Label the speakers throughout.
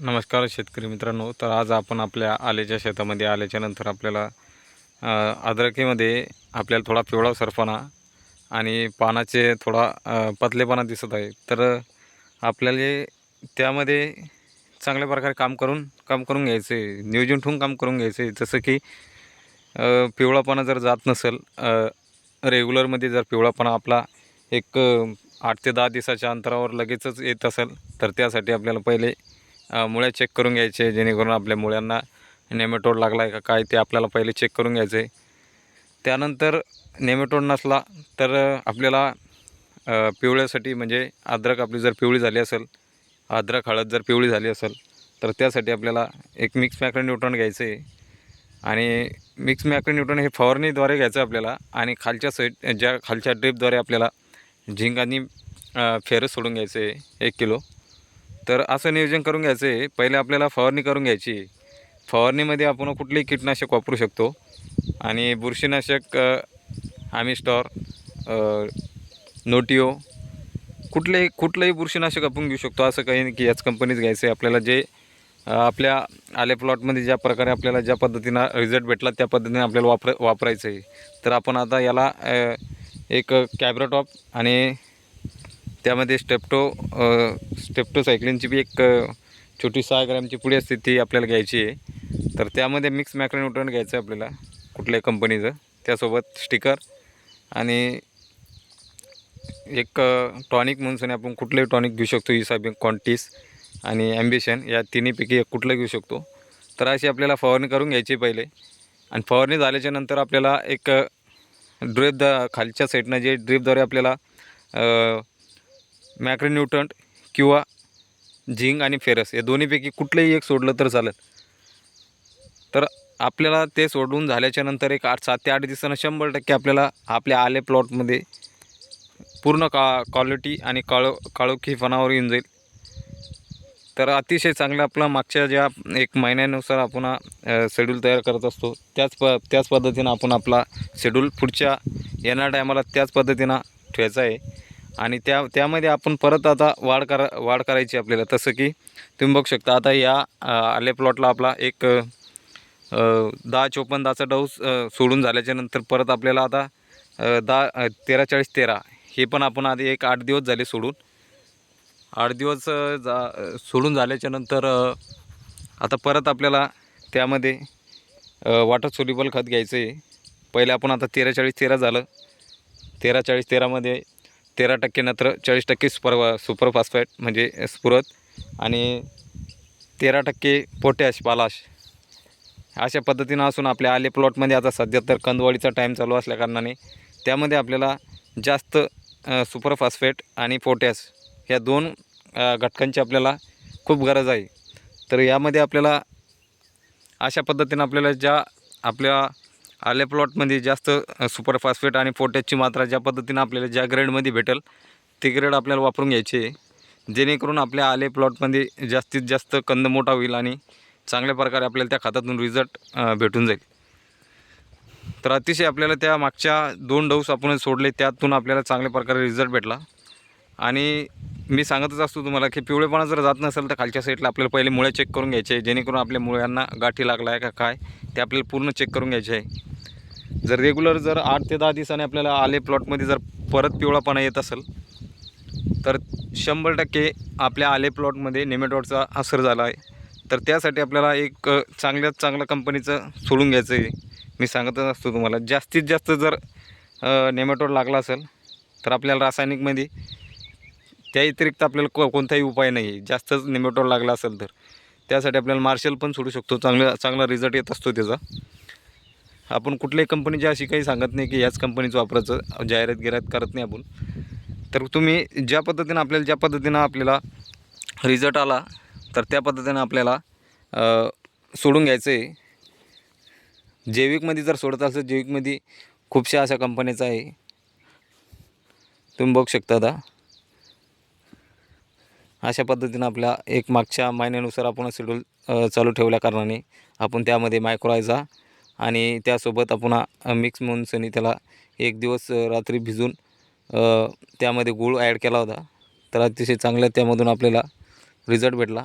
Speaker 1: नमस्कार शेतकरी मित्रांनो. तर आज आपण आपल्या आल्याच्या शेतामध्ये आल्याच्यानंतर आपल्याला अद्रकीमध्ये आपल्याला थोडा पिवळा सरपणा आणि पानाचे थोडा पतलेपणा दिसत आहे. तर आपल्याला त्यामध्ये चांगल्या प्रकारे काम करून काम करून घ्यायचं आहे नियोजन ठेवून काम करून घ्यायचं. आहे जसं की पिवळापणा जर जात नसेल रेग्युलरमध्ये जर पिवळापणा आपला एक आठ ते दहा दिवसाच्या अंतरावर लगेचच येत असेल तर त्यासाठी आपल्याला पहिले मुळ्या चेक करून घ्यायचे जेणेकरून आपल्या मुळ्यांना नेमेटोड लागला आहे का काय ते आपल्याला पहिले चेक करून घ्यायचं. आहे त्यानंतर नेमेटोड नसला तर आपल्याला पिवळ्यासाठी म्हणजे अद्रक आपली जर पिवळी झाली असेल अद्रक हळद जर पिवळी झाली असेल तर त्यासाठी आपल्याला एक मिक्स मॅक्रोन्यूट्रॉन घ्यायचं. आहे आणि मिक्स मॅक्रोन्यूट्रॉन हे फवारणीद्वारे घ्यायचं आपल्याला आणि खालच्या साईड ज्या खालच्या ड्रिपद्वारे आपल्याला झिंक आणि फेरस सोडून घ्यायचं आहे एक किलो. तर असं नियोजन करून घ्यायचं आहे पहिले आपल्याला फवारणी करून घ्यायची. आहे. फवारणीमध्ये आपण कुठलेही कीटनाशक वापरू शकतो. आणि बुरशीनाशक आमिस्टॉर नोटिओ कुठलेही कुठलंही बुरशीनाशक आपण घेऊ शकतो. असं काही नाही की याच कंपनीच घ्यायचं आहे आपल्याला जे आपल्या आले प्लॉटमध्ये ज्या प्रकारे आपल्याला ज्या पद्धतीनं रिझल्ट भेटला त्या पद्धतीने आपल्याला वापर वापरायचं आहे तर आपण आता याला एक कॅब्राटॉप आणि त्यामध्ये स्टेप्टो स्टेप्टो सायक्लिनची बी एक छोटी सहा ग्रॅमची पुढे असते ती आपल्याला घ्यायची आहे. तर त्यामध्ये मिक्स मॅक्रोन्यूट्रन घ्यायचं आहे आपल्याला कुठल्याही कंपनीचं. त्यासोबत स्टिकर आणि एक टॉनिक म्हणून आपण कुठलंही टॉनिक घेऊ शकतो इसाबी कॉन्टिस आणि ॲम्बिशन या तिन्हीपैकी एक कुठलं घेऊ शकतो. तर अशी आपल्याला फवारणी करून घ्यायची पहिले. आणि फवारणी झाल्याच्यानंतर आपल्याला एक ड्रिप द खालच्या साईडनं जे ड्रिपद्वारे आपल्याला मॅक्रोन्यूट्रंट किंवा झिंक आणि फेरस या दोन्हीपैकी कुठलंही एक सोडलं तर चालेल. तर आपल्याला ते सोडून झाल्याच्यानंतर एक आठ सात ते आठ दिवसानं शंभर टक्के आपल्याला आपल्या आले प्लॉटमध्ये पूर्ण का क्वालिटी आणि काळो काळोखीपणावर येऊन जाईल. तर अतिशय चांगलं आपला मागच्या ज्या एक महिन्यानुसार आपण शेड्यूल तयार करत असतो त्याच प त्याच पद्धतीनं आपण आपला शेड्यूल पुढच्या येणाऱ्या टायमाला त्याच पद्धतीनं ठेवायचा आहे. आणि त्या त्यामध्ये आपण परत आता वाढ करा वाढ करायची आपल्याला. तसं की तुम्ही बघू शकता आता या आले प्लॉटला आपला एक दहा चोपन्न दहाचा डोस सोडून झाल्याच्यानंतर परत आपल्याला आता दहा तेरा चाळीस तेरा हे पण आपण आधी एक आठ दिवस झाले सोडून. आठ दिवस जा सोडून झाल्याच्यानंतर आता परत आपल्याला त्यामध्ये वॉटर सोल्युबल खत घ्यायचं आहे पहिले आपण आता तेरा चाळीस तेरा झालं. तेरा चाळीस तेरामध्ये तेरा टक्के नत्र चाळीस टक्के सुपर सुपर फॉस्फॅट म्हणजे स्फुरत आणि तेरा टक्के पोटॅश पालाश अशा पद्धतीनं असून आपल्या आले प्लॉटमध्ये आता सध्या तर कंदवाडीचा टाईम चालू असल्याकारणाने त्यामध्ये आपल्याला जास्त सुपर फॉस्फेट आणि पोटॅश ह्या दोन घटकांची आपल्याला खूप गरज आहे. तर यामध्ये आपल्याला अशा पद्धतीनं आपल्याला ज्या आपल्या आले प्लॉटमध्ये जास्त सुपर फॉस्फेट आणि पोटॅशची मात्रा ज्या पद्धतीनं आपल्याला ज्या ग्रेडमध्ये भेटेल ते ग्रेड आपल्याला वापरून घ्यायचे. आहे जेणेकरून आपल्या आले प्लॉटमध्ये जास्तीत जास्त कंद मोठा होईल आणि चांगल्या प्रकारे आपल्याला त्या खात्यातून रिझल्ट भेटून जाईल. तर अतिशय आपल्याला त्या मागच्या दोन डोस आपण सोडले त्यातून आपल्याला चांगल्या प्रकारे रिझल्ट भेटला. आणि मी सांगतच असतो तुम्हाला की पिवळेपणा जर जात नसेल तर खालच्या साईडला आपल्याला पहिले मुळे चेक करून घ्यायचे आहे जेणेकरून आपल्या मुळ्यांना गाठी लागला आहे का काय ते आपल्याला पूर्ण चेक करून घ्यायचे आहे. जर रेग्युलर जर आठ ते दहा दिवसाने आपल्याला आले प्लॉटमध्ये जर परत पिवळापणा येत असेल तर शंभर टक्के आपल्या आले प्लॉटमध्ये नेमेटॉडचा असर झाला आहे. तर त्यासाठी आपल्याला एक चांगल्यात चांगल्या कंपनीचं सोडून घ्यायचं आहे मी सांगतच असतो तुम्हाला जास्तीत जास्त जर नेमेटॉड लागला असेल तर आपल्याला रासायनिकमध्ये त्या व्यतिरिक्त आपल्याला को कोणताही उपाय नाही आहे जास्तच नेमेटॉड लागला असेल तर. त्यासाठी आपल्याला मार्शल पण सोडू शकतो. चांगला चांगला रिझल्ट येत असतो त्याचा. आपण कुठल्याही कंपनीची अशी काही सांगत नाही की याच कंपनीचं वापरायचं जाहिरात गिरायत करत नाही आपण. तर तुम्ही ज्या पद्धतीनं आपल्याला ज्या पद्धतीनं आपल्याला रिझल्ट आला तर त्या पद्धतीनं आपल्याला सोडून घ्यायचं आहे जैविकमध्ये जर सोडत असेल जैविकमध्ये खूपशा अशा कंपनीचा आहे. तुम्ही बघू शकता आता. अशा पद्धतीनं आपल्या एक मागच्या महिन्यानुसार आपण शेड्यूल चालू ठेवल्या कारणाने आपण त्यामध्ये मायक्रोआयझा आणि त्यासोबत आपण मिक्स म्हणूनसनी त्याला एक दिवस रात्री भिजून त्यामध्ये गूळ ॲड केला होता. तर अतिशय चांगल्या त्यामधून आपल्याला रिझल्ट भेटला.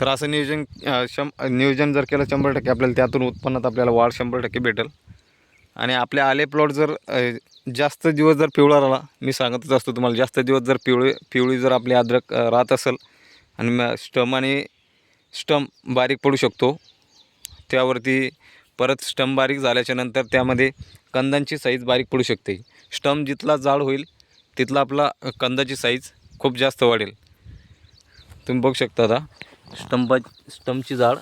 Speaker 1: तर असं नियोजन शं नियोजन जर केलं शंभर टक्के आपल्याला त्यातून उत्पन्नात आपल्याला वाढ शंभर टक्के भेटेल. आणि आपले आले प्लॉट जर जास्त दिवस जर पिवळा राहिला मी सांगतच असतो तुम्हाला जास्त दिवस जर पिवळी पिवळी जर आपली अद्रक राहत असेल आणि मग स्टम आणि स्टम बारीक पडू शकतो. त्यावरती परत स्टम बारीक झाल्याच्यानंतर त्यामध्ये कंदांची साईज बारीक पडू शकते. स्टम जितला जाड होईल तिथला आपला कंदाची साईज खूप जास्त वाढेल. तुम्ही बघू शकता आता स्टंपा स्टंपची जाड.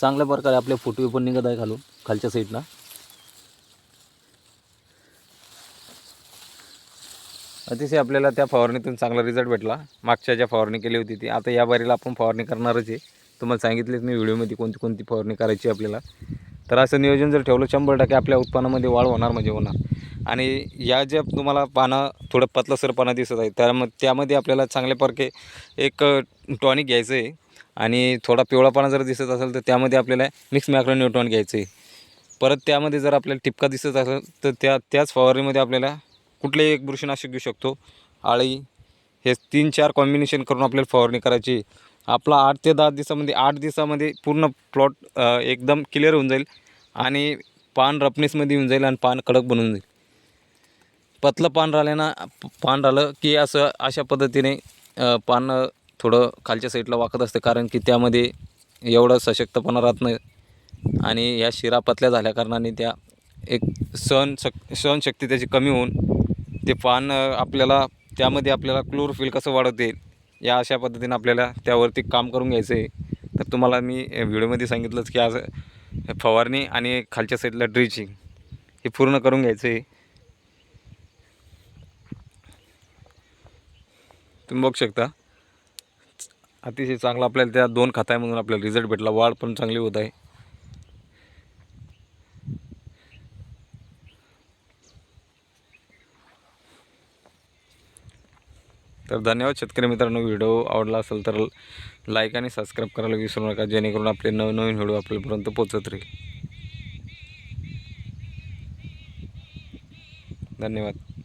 Speaker 1: चांगल्या प्रकारे आपले फुटवे पण निघत आहे खालून खालच्या साईडला अतिशय आपल्याला त्या फवारणीतून चांगला रिझल्ट भेटला. मागच्या ज्या फवारणी केली होती ती आता या बारीला आपण फवारणी करणारच आहे. तुम्हाला सांगितलेच मी व्हिडिओमध्ये कोणती कोणती फवारणी करायची आपल्याला. तर असं नियोजन जर ठेवलं शंभर टक्के आपल्या उत्पन्नामध्ये वाढ होणार म्हणजे होणार. आणि या ज्या तुम्हाला पानं थोडं पतलसर पानं दिसत आहे त्याम त्यामध्ये आपल्याला चांगल्या प्रकारे एक टॉनिक घ्यायचं आहे. आणि थोडा पिवळापणा जर दिसत असेल तर त्यामध्ये आपल्याला मिक्स मॅक्रोन्यूट्रॉन घ्यायचं आहे. परत त्यामध्ये जर आपल्याला टिपका दिसत असेल तर त्या त्याच फवारणीमध्ये आपल्याला कुठलेही एक बुरशीनाशक घेऊ शकतो. आळी हे तीन चार कॉम्बिनेशन करून आपल्याला फवारणी करायची. आपला आठ ते दहा दिवसामध्ये आठ दिवसामध्ये पूर्ण प्लॉट एकदम क्लिअर होऊन जाईल आणि पान रपनेसमध्ये येऊन जाईल आणि पान कडक बनून जाईल. पतलं पान राहिल्यानं पान राहिलं की असं अशा पद्धतीने पान थोडं खालच्या साईडला वाकत असते कारण की त्यामध्ये एवढं सशक्तपणा राहत नाही आणि ह्या शिरा पतल्या झाल्याकारणाने त्या एक सहन शक सहनशक्ती त्याची कमी होऊन ते पान आपल्याला त्यामध्ये आपल्याला क्लोरोफिल कसं वाढवते या अशा पद्धतीने आपल्याला त्यावरती काम करून घ्यायचं आहे तर तुम्हाला मी व्हिडिओमध्ये सांगितलंच की आज फवारणी आणि खालच्या साईडला ड्रिचिंग हे पूर्ण करून घ्यायचं आहे तुम्ही बघू शकता. अतिशय चांगला आपल्याला त्या दोन खतांमधून आपल्याला रिझल्ट भेटला. वाढ पण चांगली होत आहे. तर धन्यवाद शेतकरी मित्रांनो. व्हिडिओ आवडला असेल तर लाईक आणि सबस्क्राईब करायला विसरू नका जेणेकरून आपले नवनवीन व्हिडिओ आपल्यापर्यंत पोचत राहील. धन्यवाद.